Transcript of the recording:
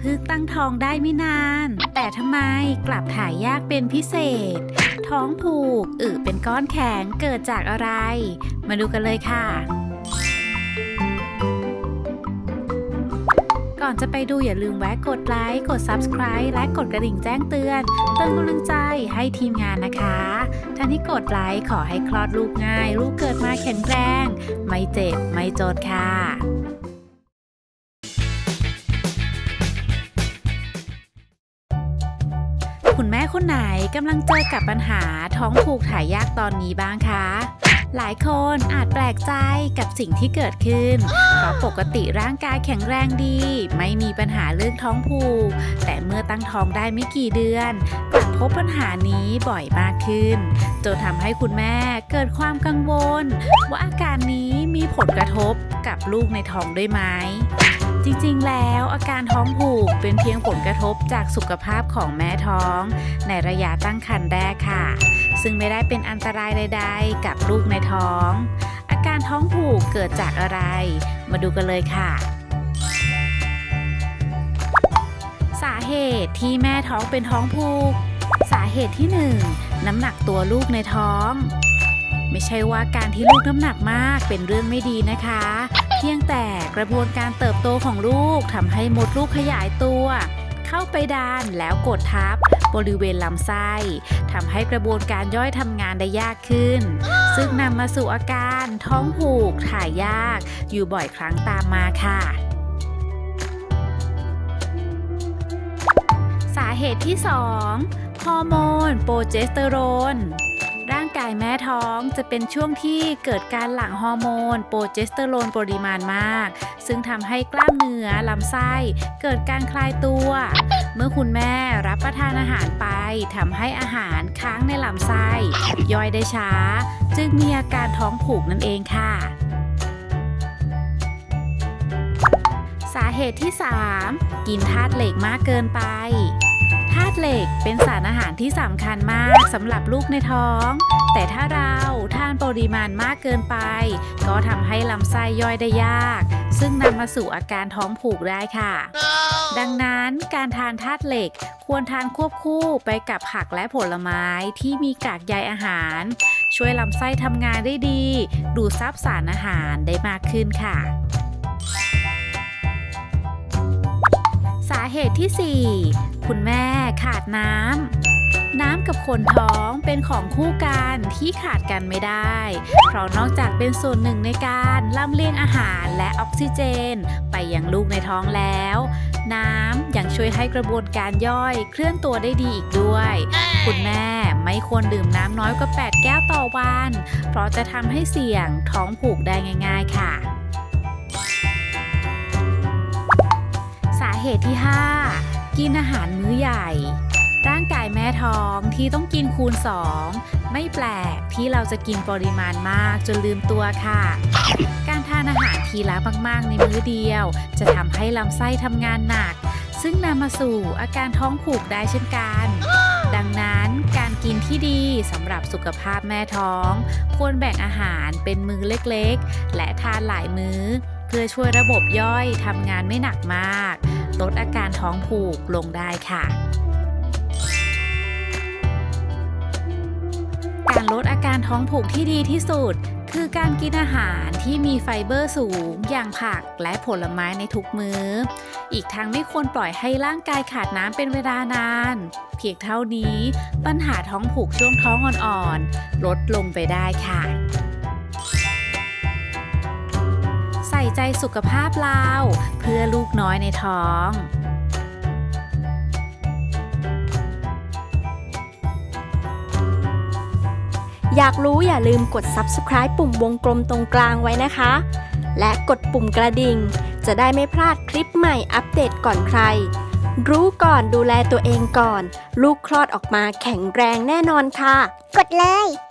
เพิ่งตั้งท้องได้ไม่นาน แต่ทำไมกลับถ่ายยากเป็นพิเศษ ท้องผูกอึเป็นก้อนแข็งเกิดจากอะไร มาดูกันเลยค่ะ ก่อนจะไปดูอย่าลืมแวะกดไลค์กด Subscribe และกดกระดิ่งแจ้งเตือน เติมกำลังใจให้ทีมงานนะคะท่านที่กดไลค์ขอให้คลอดลูกง่าย ลูกเกิดมาแข็งแรง ไม่เจ็บไม่โจนค่ะ คนไหนกำลังเจอกับปัญหาท้องผูกถ่ายยากตอนนี้บ้างคะ หลายคนอาจแปลกใจกับสิ่งที่เกิดขึ้น เพราะปกติร่างกายแข็งแรงดี ไม่มีปัญหาเรื่องท้องผูก แต่เมื่อตั้งท้องได้ไม่กี่เดือนกลับพบปัญหานี้บ่อยมากขึ้น จนทำให้คุณแม่เกิดความกังวล ว่าอาการนี้มีผลกระทบกับลูกในท้องด้วยไหม จริงๆ แล้วอาการท้องผูกเป็นเพียงผลกระทบจากสุขภาพของแม่ท้อง ในระยะตั้งครรภ์แรกค่ะ ซึ่งไม่ได้เป็นอันตรายใดๆ กับลูกในท้อง อาการท้องผูกเกิดจากอะไร มาดูกันเลยค่ะ สาเหตุที่แม่ท้องเป็นท้องผูก สาเหตุที่ 1 น้ำหนักตัวลูกในท้องไม่ใช่ว่าการที่ลูกน้ำหนักมากเป็นเรื่องไม่ดีนะคะ เพียงแต่ ระบวนการเติบโตของลูกทำให้มดลูกขยายตัว เข้าไปดานแล้วกดทับบริเวณลำไส้ทำให้กระบวนการย่อยทำงานได้ยากขึ้น ซึ่งนำมาสู่อาการท้องผูก ถ่ายยาก อยู่บ่อยครั้งตามมาค่ะสาเหตุที่ 2 ฮอร์โมน โปรเจสเตอโรน กายแม่ท้องจะเป็นช่วงที่เกิดการหลั่งฮอร์โมน โปรเจสเตอโรนปริมาณมาก ซึ่งทำให้กล้ามเนื้อลำไส้ เกิดการคลายตัว เมื่อคุณแม่รับประทานอาหารไปทำให้อาหารค้างในลำไส้ ย่อยได้ช้า จึงมีอาการท้องผูกนั่นเองค่ะสาเหตุที่ 3 กินธาตุเหล็กมากเกินไปาตุเหล็กเป็นสารอาหารที่สำคัญมากสำหรับลูกในท้อง แต่ถ้าเราทานปริมาณมากเกินไป ก็ทำให้ลำไส้ย่อยได้ยาก ซึ่งนำมาสู่อาการท้องผูกได้ค่ะ ดังนั้นการทานธาตุเหล็กควรทานควบคู่ไปกับผักและผลไม้ที่มีกากใยอาหาร ช่วยลำไส้ทำงานได้ดี ดูดซับสารอาหารได้มากขึ้นค่ะ สาเหตุที่ 4 คุณแม่ขาดน้ำ น้ำกับคนท้องเป็นของคู่กันที่ขาดกันไม่ได้ เพราะนอกจากเป็นส่วนหนึ่งในการลำเลียงอาหารและออกซิเจน ไปยังลูกในท้องแล้ว น้ำยังช่วยให้กระบวนการย่อยเคลื่อนตัวได้ดีอีกด้วย คุณแม่ไม่ควรดื่มน้ำน้อยกว่า 8 แก้วต่อวัน เพราะจะทำให้เสี่ยงท้องผูกได้ง่าย ๆ ค่ะ ตุที่ 5 กินอาหารมื้อใหญ่ ร่างกายแม่ท้องที่ต้องกินคูณ 2 ไม่แปลกที่เราจะกินปริมาณมากจนลืมตัวค่ะ การทานอาหารทีละมากๆ ในมื้อเดียว จะทำให้ลำไส้ทำงานหนัก ซึ่งนำมาสู่อาการท้องผูกได้เช่นกัน ดังนั้นการกินที่ดีสำหรับสุขภาพแม่ท้อง ควรแบ่งอาหารเป็นมื้อเล็กๆ และทานหลายมื้อ เพื่อช่วยระบบย่อยทำงานไม่หนักมาก ลดอาการท้องผูกลงได้ค่ะ การลดอาการท้องผูกที่ดีที่สุด คือการกินอาหารที่มีไฟเบอร์สูง อย่างผักและผลไม้ในทุกมือ้อ อีกทั้งไม่ควรปล่อยให้ร่างกายขาดน้ำเป็นเวลานาน เพียงเท่านี้ปัญหาท้องผูกช่วงท้องอ่อนๆลดลงไปได้ค่ะ ใจสุขภาพเราเพื่อลูกน้อยในท้องอยากรู้อย่าลืมกด subscribe ปุ่มวงกลมตรงกลางไว้นะคะ และกดปุ่มกระดิ่ง จะได้ไม่พลาดคลิปใหม่อัปเดตก่อนใคร รู้ก่อนดูแลตัวเองก่อน ลูกคลอดออกมาแข็งแรงแน่นอนค่ะ กดเลย